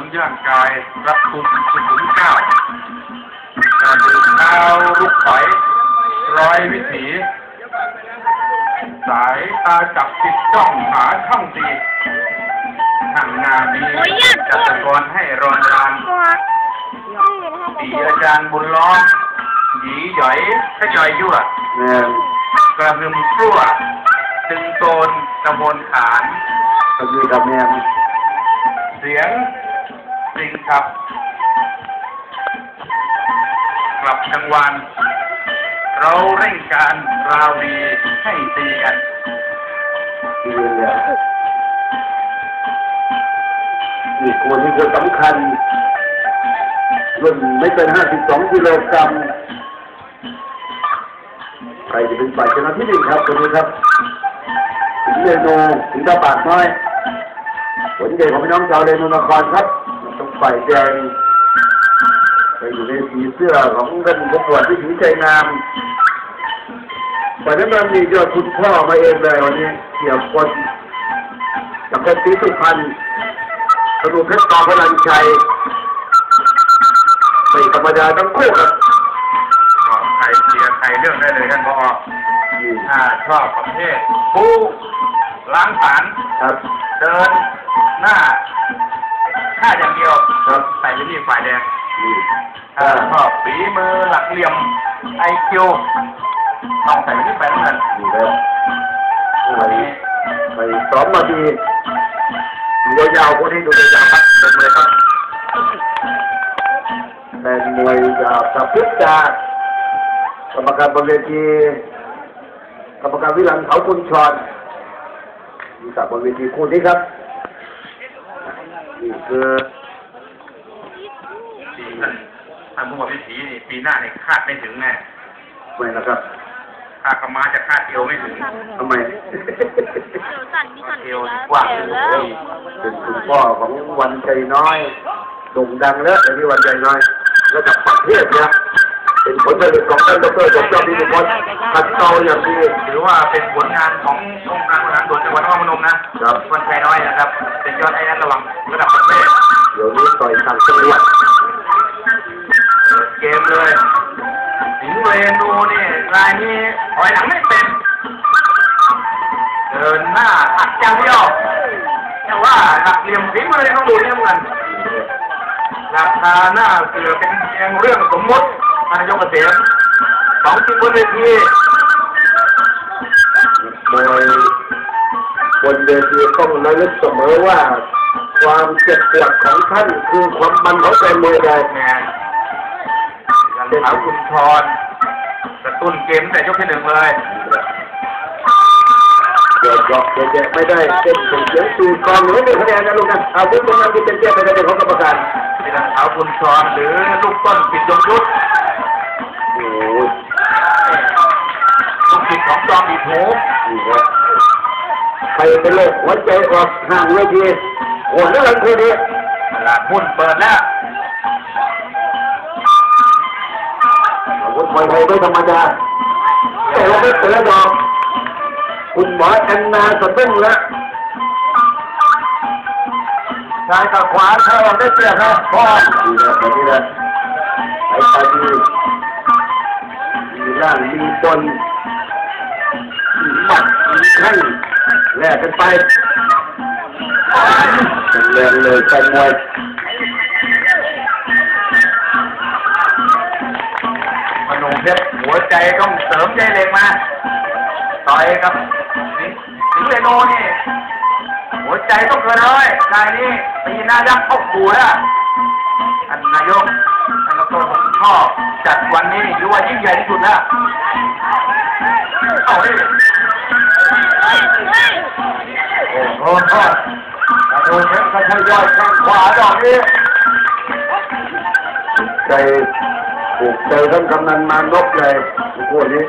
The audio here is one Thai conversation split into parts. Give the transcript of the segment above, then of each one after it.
มย่างกาย รับคุมสุขุมเก้าการเดินเท้าลุกถอยร้อยวิถี สายตาจับติดจ้องหาช่องตีทางหนามีจัตกรให้รอนรานปีอาจารย์บุญล้อมหยีหย่อยขย่อยยั่วแม่นกระหึ่มกลัวตึงโตนตะบนขานก็คือกับแม่นเสียง สิงครับ กลับกลางวัน เราเร่งการราวีให้ตีกันนี่ยอีกคนที่คนสำคัญรุ่นไม่เกินห้าสิบสองกิโลกรัมใครจะเป็นฝ่ายชนะที่หนึ่งครับคนนี้ครับถึงเรนูถึงตาปากน้อยผลใหญ่ของพี่น้องชาวเรนูนครครับ ฝ่ายแดงไปอยู่ในสีเสื้อของท่านผู้ตรวจวิถีใจงามวันนั้นมันมียอดคุณพ่อมาเองเลยวันนี้เกี่ยวคนจากคนสีสุพรรณกระดูกเพชรตอพลังชัยไม่ธรรมดาทั้งคู่ครับก็ใครเชียร์ใครเลือกได้เลยท่านพอถ้าชอบประเภทผู้ล้างผลาญครับเดินหน้า ข้าอย่างเดียวครับใส่ไปที่ฝ่ายแดงนี่ถ้าชอบฝีมือหลักเหลี่ยมไอคิวต้องใส่ไปที่ฝ่ายน้ำเงินนี่แล้ววันนี้ไปซ้อมมาดีดูยาวๆคนนี้ดูยาวๆครับเป็นเลยครับเป็นมวยจากสับพิษจากกรรมการบนเวทีกรรมการวิลังเขาคุณชรมีกับบนเวทีคู่นี้ครับนี่ คือปีนั้นท่านผู้ว่าวิถีนี่ปีหน้านี่คาดไม่ถึงแน่ไม่นะครับคาดกระมาจะคาดเอวไม่ถึงทำไมสั่นมีสั่นเอไปวแล้วกว้างแก่แล้วเป็นคุณพ่อของวันใจน้อยโด่งดังแล้วแต่นี่วันใจน้อยระดับประเทศนะ เป็นผลผลิตของท่านดรจบจอมพิบุตรขัดเกลาอย่างดีถือว่าเป็นผลงานขององค์การบริหารส่วนจังหวัดนครพนมนะครับวันชัยน้อยนะครับ เป็นยอดไอ้นั้นระวังระดับประเทศเดี๋ยวนี้ต่อยต่างจังหวัดเกมเลยสิงเรนูนี่รายนี้ถอยหลังไม่เป็นเดินหน้าอัดอย่างเดียวแต่ว่าหักเหลี่ยมฝีมือต้องดูเนี่ยเหมือนราคาหน้าเสือเป็นเพียงเรื่องสมมติ นนายกเกษมสองจริงบนเวทีมวยบนเวทีต้องระลึกเสมอว่า ความเจ็บปวดของท่านคือความมันของแฟนมวยใหญ่แม่การเท้าคุณทรกระตุ้นเกมตั้งแต่ยกที่หนึ่งเลยเดี๋ยวดอกเดี๋ยวแจกไม่ได้เจ็บเสียงตีกองหรือไม่คะแนนนะลูกนะเอาพุทธงานที่เป็นเจ้าเป็นของกรรมการเป็นการเท้าคุณทรหรือลูกต้นปิดยงยุทธ ใครเป็นโรคหัวใจออกห่างเวทีโหดแล้วกันคนนี้ตลาดหุ้นเปิดแล้วอาวุธมวยไทยไม่ธรรมดาแต่ว่าไม่เสือดอกคุณหมอแอนนาสะดุ้งแล้วซ้ายกับขวาเธอได้เปรียบนะพ่อดีนะแบบนี้นะสายตาดีมีร่างมีบนมีหมัดมีแข้ง แลกกันไปแรงเลยแฟนมวยมโนเพชรหัวใจต้องเสริมใจเล็กมาต่อยกับสิงเรโนนี่หัวใจต้องเกินร้อยนายนี้ตีหน้ายักษ์เข้าขู่แล้วท่านนายกท่านดรผมชอบจัดวันนี้ถือว่ายิ่งใหญ่ที่สุดแล้วเอาดิ โอ้โหกระโดดกระชายยอยข้างขวาดอกนี้ใจผูกใจท่านกำนันมานกเลยพวกนี้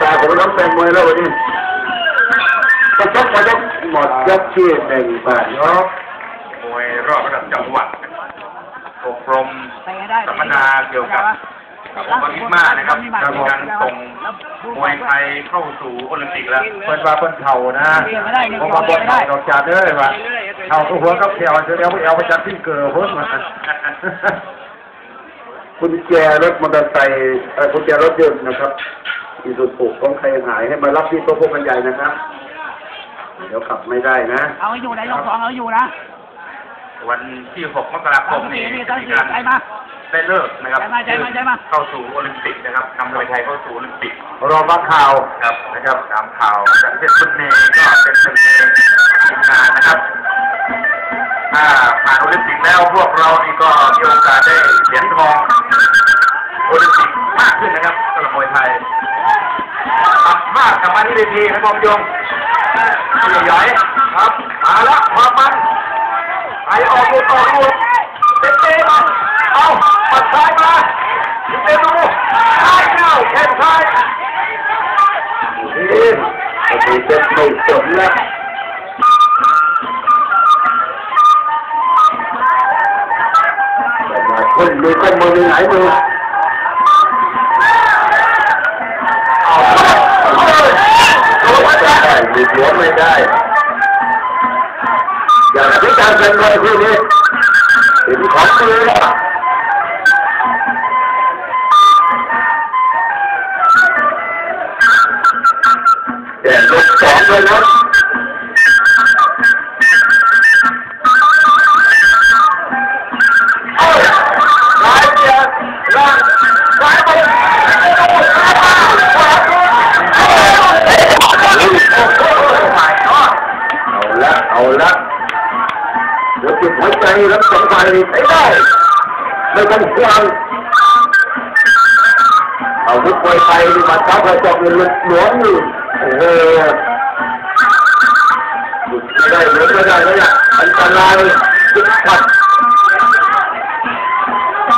ตาของน้องแฟนมวยแล้ววันนี้ก็ชกไปชกหมดยกที่หนึ่งไปยกมวยรอบระดับจังหวัดอบรมสัมมนาเกี่ยวกับ วันนี้มากนะครับมีการส่งมวยไทยเข้าสู่โอลิมปิกแล้วเพิ่นว่าเพิ่นเข่านะผมว่าบนเข่าดอกจานเด้อว่าเข่าตัวหัวกับแขวจะเลี้ยวเอวไปจับที่เกิดเพิ่นมาคุณแจรถมอเตอร์ไซค์เอ่อคุณแจรถยนต์นะครับอีสุสุของใครหายให้มารับที่โต๊ะพวกกันใหญ่นะครับ เดี๋ยวขับไม่ได้นะ เอาให้อยู่นะยกสองเอาอยู่นะ วันที่6มกราคตั้งมสี่นี้นี่จะตั้งมีสี่การใจมา ได้เลิกนะครับใจมาใจมาใจมา เข้าสู่โอลิมปิกนะครับนำมวยไทยเข้าสู่โอลิมปิกรอมาข่าวครับนะครับตามข่าวจากเพชรบุญเนก็เป็นหนึ่งในทีมงานนะครับถ้าผ่านโอลิมปิกแล้วพวกเรานี่ก็มีโอกาสได้เหรียญทองโอลิมปิกมากขึ้นนะครับสำหรับมวยไทยตัดภาพกลับมาที่เวทีนะครับยงพี่ใหญ่ครับมาละความมันไปออกลูกต่อลูก แต่ลบสองเลยนะเอ้ยซ้ายเบียดล่างซ้าย ไมาขวาตัวเอ้ยโอ้โหหายทอดเอาละเอะหัวจิตหัวใจรับสองฝ่ายนี่ใช้ได้ไม่ต้องห่วงเอายไทยนี่มาทับกระจกเงินหลวงอยู่โอ้โหหยุดไม่ได้เหลือไม่ได้อันตรายจุดขัด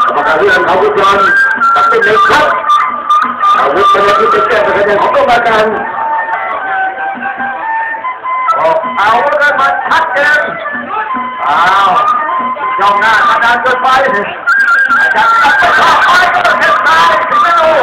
กรรมการที่ทำเขาวุฒิยนตัดสินในครับอาวุธเป็นที่จะแก้ปัญหาของกรรมการเอาแล้วมาชัดเจนอ้าวจ้องหน้าระดานเกินไปอาจารย์ตัดไปข้อไปก็เห็นตายไม่รู้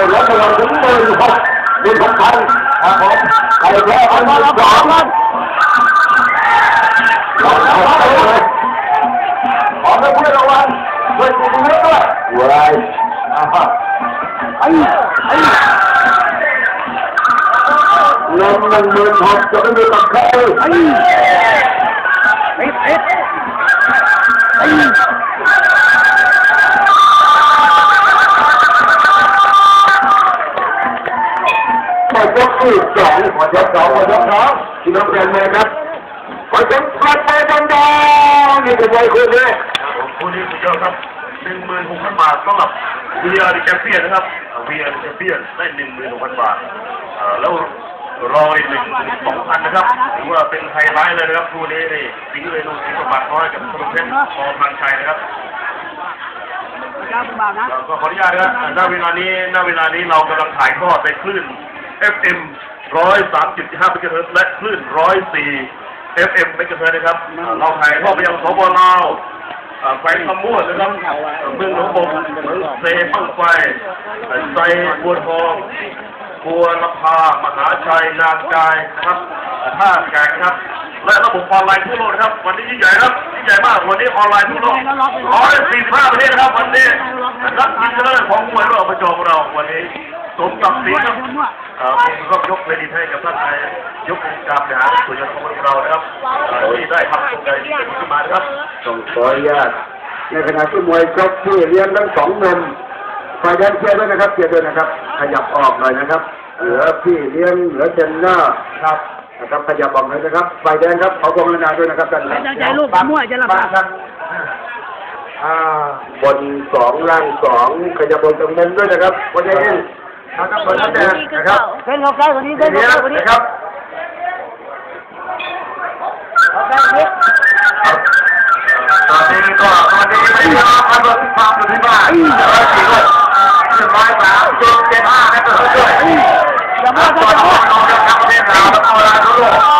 นี้นี่ได้รับรางวัลถึงหมื่นหกหมื่นหกพันครับผมใครแพ้พันหมื่น ที่สองขอยกสองขอยกสองที่น้องเรียนเลยครับขอยกปลาใจดังๆนี่เป็นไงคุณเนี่ยครับผมคู่นี้สุดยอดครับหนึ่งหมื่นหกพันบาทสำหรับเวียร์ดิแชมเปี้ยนนะครับเวียร์ดิแชมเปี้ยนได้หนึ่งหมื่นหกพันบาทเอ่อแล้วรออีกหนึ่งสองพันนะครับถือว่าเป็นไฮไลท์เลยนะครับคู่นี้นี่สิงห์เรนูสิงห์ประมาทน้อยกับธนเพชรพอพลังชัยนะครับยาวเบานะเราก็ขออนุญาตนะครับณเวลานี้ณเวลานี้เรากำลังถ่ายทอดในคลื่น FM ร้อยสามจุดห้าเมกะเฮิรตซ์และคลื่นร้อยสี่ FM เมกะเฮิรตซ์นะครับ เราถ่ายทอดไปยังสปลาวเอ่อแขวงคำม่วนนะครับเมืองหนองบงเมืองเซปังไฟเอ่อไซบัวทองบัวลพามหาชัยนางกายนะครับท่าแกงครับ และระบบออนไลน์ทั่วโลกนะครับ วันนี้ยิ่งใหญ่ครับยิ่งใหญ่มากวันนี้ออนไลน์ทั่วโลกร้อยสี่ห้าประเทศนะครับวันนี้นักกินเจริญของมวยระดับประจองเราวันนี้ สมศักดิ์ศรีครับเอ่อผมก็ยกเครดิตให้กับท่านนายยกองค์การบริหารส่วนราชการของเรานะครับเอ่อที่ได้ทำโครงการนี้ขึ้นมานะครับต้องขออนุญาตในขณะที่มวยชกที่เลี้ยงทั้งสองมุมฝ่ายแดนเชียร์ด้วยนะครับเชียร์ด้วยนะครับ ขยับออกหน่อยนะครับ เหลือพี่เลี้ยงเหลือเจนหน้าครับนะครับขยับออกเลยนะครับไฟแดงครับขอความกรุณาด้วยนะครับท่านไม่ตั้งใจลูกมั่วจะลำบากอ่าบนสองล่างสองขยับบนตรงมุมด้วยนะครับวันนี้ทา งตำรวจแดงนะครับเส้นเขาใกล้กว่านี้เส้นเนี้เขาใกล้กว่านี้นะครับเขาใกล้กว่านี้ตอนนี้ก็ตอนนี้ไม่ยอมมาลงความอยู่ที่บ้านร้อยสี่คนหนึ่งร้อยสามเจ็ดเจ็ดห้านะเกิดด้วยอย่ามั่วตัอย่าวมั่วน้องจะทำเรื่องรา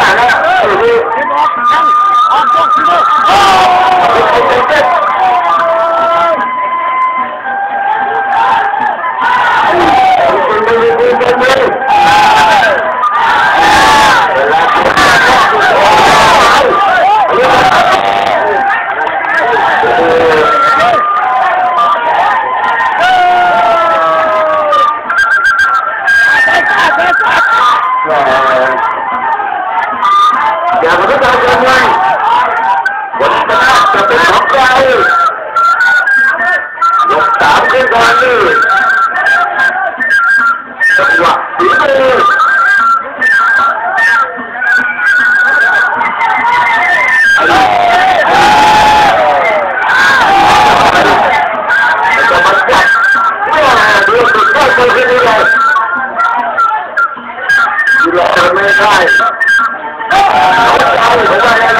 รไม่ได้ห เอาผมว่า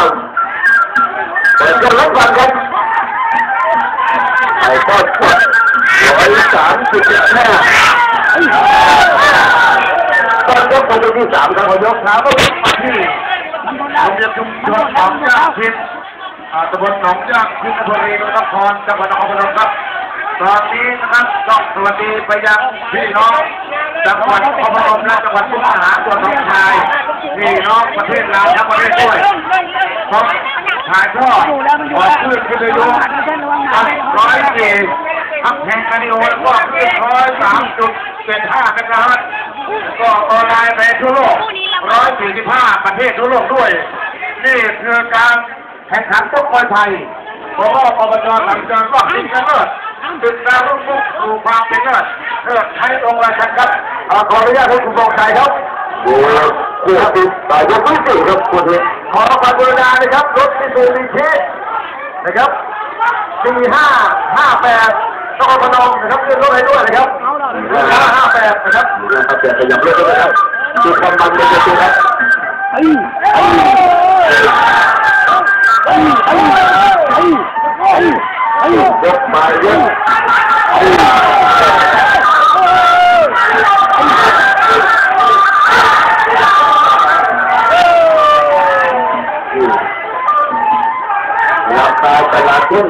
อ ย่างนั้นเลยมาเป็นแบบรถตีเป็นกดอยู่งานนี้เอาชุดงานมาดูก่อนรถรถตั้งตัวก่อนเป็นเป็นมวยทอยู่ทางด้านก่อนเปิดกันรับฟังครับไอ้ทอดสดร้อยสามสิบห้าตอนยกคนที่สามครับยกขาก็มาที่โรงเรียนชุมชนหนองย่างพิษอ่าตำบลหนองย่างพิษอำเภอเรนครจังหวัดนครพนมครับตอนนี้นะครับต้องสวัสดีไปยังพี่น้องจังหวัดนครพนมและจังหวัดมุกดาหารส่วน้องชายพี่น้องประเทศลาวทั้งประเทศด้วยเพราะ ถ่ายทอดออกขึ้นขึ้นเลยดูร้อยสี่ทับแห่งกันนิโอแล้วก็ขึ้นร้อยสามจุดเจ็ดห้าเมกะฮัตก็ออนไลน์ไปทั่วโลกร้อยสี่สิบห้าประเทศทั่วโลกด้วย นี่คือการแข่งขันชกมวยไทยเพราะว่าอบจหลังจากก็เป็นกันเลิศตึกดาวรุ่งพุ่งสู่ความเป็นเลิศเลิศไทยองค์ราชันครับอ่าขออนุญาตให้คุณบอกชัยครับดูคู่ติดต่อยกที่สี่ครับคู่นี้ ขอความกรุณานะครับ รถที่สูมิชินะครับสี่ห้าห้าแปดนครพนมนะครับขึ้นรถให้ด้วยนะครับสี่ห้าห้าแปดนะครับนะครับแต่ขยับรถก็ได้ครับดูความมันเป็นตัวครับไอ้ไอ้ไอ้ไอ้ไอ้ไอ้ไอ้ยกมายกราคาตลาดทุ่งเสียไป เรื่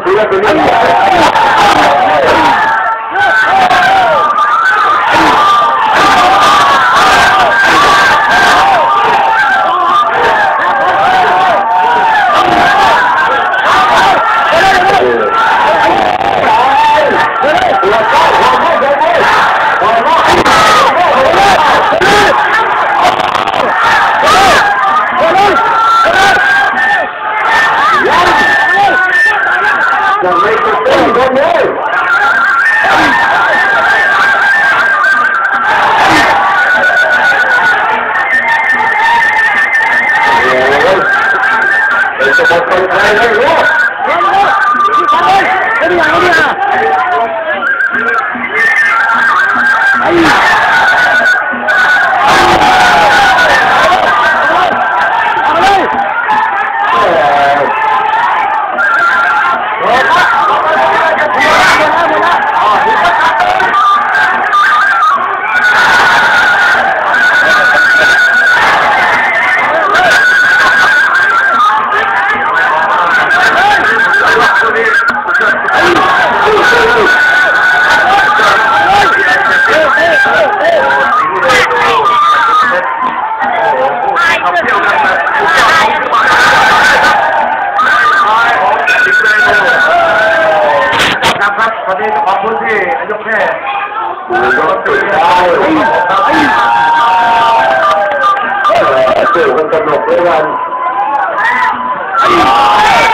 바쁘지 이렇게 이것도 아유 아유 아유 아유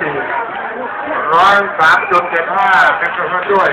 สี่ร้อยสามจุดเจ็ดห้าเป็นจำนวนด้วย